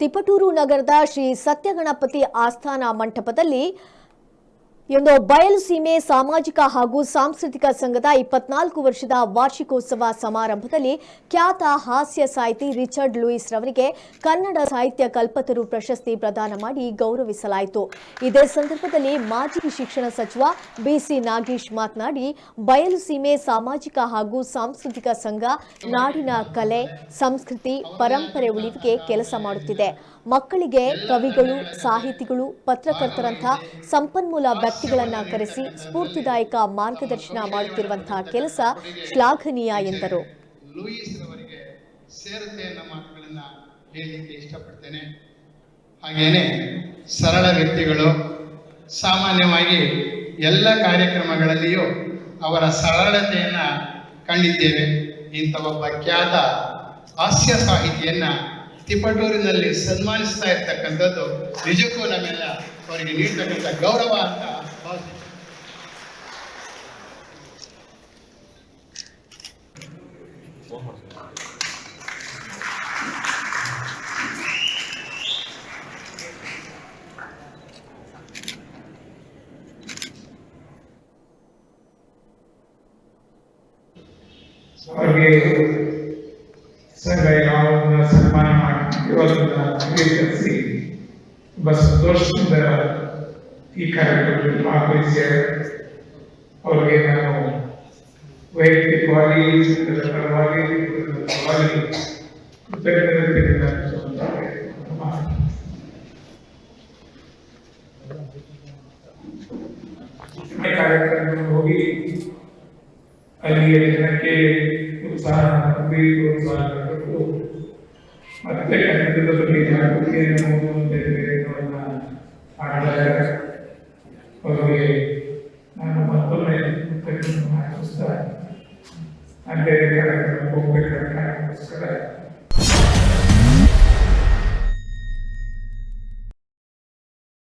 ತಿಪಟೂರು ನಗರದ ಶ್ರೀ ಸತ್ಯಗಣಪತಿ ಆಸ್ಥಾನ ಮಂಟಪದಲ್ಲಿ ಒಂದು ಬಯಲುಸೀಮೆ ಸಾಮಾಜಿಕ ಹಾಗೂ ಸಾಂಸ್ಕೃತಿಕ ಸಂಘದ ಇಪ್ಪತ್ನಾಲ್ಕು ವರ್ಷದ ವಾರ್ಷಿಕೋತ್ಸವ ಸಮಾರಂಭದಲ್ಲಿ ಖ್ಯಾತ ಹಾಸ್ಯ ಸಾಹಿತಿ ರಿಚರ್ಡ್ ಲೂಯಿಸ್ ರವರಿಗೆ ಕನ್ನಡ ಸಾಹಿತ್ಯ ಕಲ್ಪತರು ಪ್ರಶಸ್ತಿ ಪ್ರದಾನ ಮಾಡಿ ಗೌರವಿಸಲಾಯಿತು. ಇದೇ ಸಂದರ್ಭದಲ್ಲಿ ಮಾಜಿ ಶಿಕ್ಷಣ ಸಚಿವ ಬಿಸಿ ನಾಗೇಶ್ ಮಾತನಾಡಿ ಬಯಲುಸೀಮೆ ಸಾಮಾಜಿಕ ಹಾಗೂ ಸಾಂಸ್ಕೃತಿಕ ಸಂಘ ನಾಡಿನ ಕಲೆ, ಸಂಸ್ಕೃತಿ, ಪರಂಪರೆ ಉಳಿವಿಗೆ ಕೆಲಸ ಮಾಡುತ್ತಿದೆ. ಮಕ್ಕಳಿಗೆ ಕವಿಗಳು, ಸಾಹಿತಿಗಳು ಪತ್ರಕರ್ತರಂತಹ ಸಂಪನ್ಮೂಲ ವ್ಯಕ್ತಿಗಳನ್ನ ಕರೆಸಿ ಸ್ಫೂರ್ತಿದಾಯಕ ಮಾರ್ಗದರ್ಶನ ಮಾಡುತ್ತಿರುವಂತಹ ಕೆಲಸ ಶ್ಲಾಘನೀಯ ಎಂದರು. ಇಷ್ಟಪಡ್ತೇನೆ. ಹಾಗೇನೆ ಸರಳ ವ್ಯಕ್ತಿಗಳು ಸಾಮಾನ್ಯವಾಗಿ ಎಲ್ಲ ಕಾರ್ಯಕ್ರಮಗಳಲ್ಲಿಯೂ ಅವರ ಸರಳತೆಯನ್ನ ಕಂಡಿದ್ದೇವೆ. ಇಂಥ ಒಬ್ಬ ಖ್ಯಾತ ಹಾಸ್ಯ ಸಾಹಿತಿಯನ್ನ ತಿಪಟೂರಿನಲ್ಲಿ ಸನ್ಮಾನಿಸ್ತಾ ಇರ್ತಕ್ಕಂಥದ್ದು ನಿಜಕ್ಕೂ ನಮ್ಮೆಲ್ಲ ಅವರಿಗೆ ನೀಡ್ತಕ್ಕಂಥ ಗೌರವ ಅಂತ ಅವ್ರಿಗೆ ಸಂಘ ಯಾವಾಗ ಸನ್ಮಾನ ಮಾಡಿ ಇವತ್ತನ್ನ ಸ್ವೀಕರಿಸಿ ತುಂಬ ಸಂತೋಷದಿಂದ ಈ ಕಾರ್ಯಕ್ರಮದಲ್ಲಿ ಭಾಗವಹಿಸಿ ಅವರಿಗೆ ನಾನು ವೈಯಕ್ತಿಕವಾಗಿ ಸಂಘದ ಪರವಾಗಿ ಕುಟುಂಬದ ಪರವಾಗಿ ಕೃತಜ್ಞತೆಯನ್ನು ಅರ್ಪಿಸುವಂತೆ ಮಾಡ್ತೀನಿ. ಈ ಕಾರ್ಯಕ್ರಮಕ್ಕೆ ಹೋಗಿ ಅಲ್ಲಿಯ ಜನಕ್ಕೆ ಉತ್ಸಾಹ ತುಂಬಿ ಪ್ರೋತ್ಸಾಹ ಕೊಟ್ಟು ಮತ್ತೆ ಕನ್ನಡದ ಬಗ್ಗೆ ಜಾಗೃತಿಯನ್ನು ಕೃತಜ್ಞತೆಯನ್ನು ಅರ್ಪಿಸ್ತಾ ಅಂತೆ ಕಾರ್ಯಕ್ರಮಕ್ಕೆ ಹೋಗ್ಬೇಕಾದ ಕಾರಣಕ್ಕೋಸ್ಕರ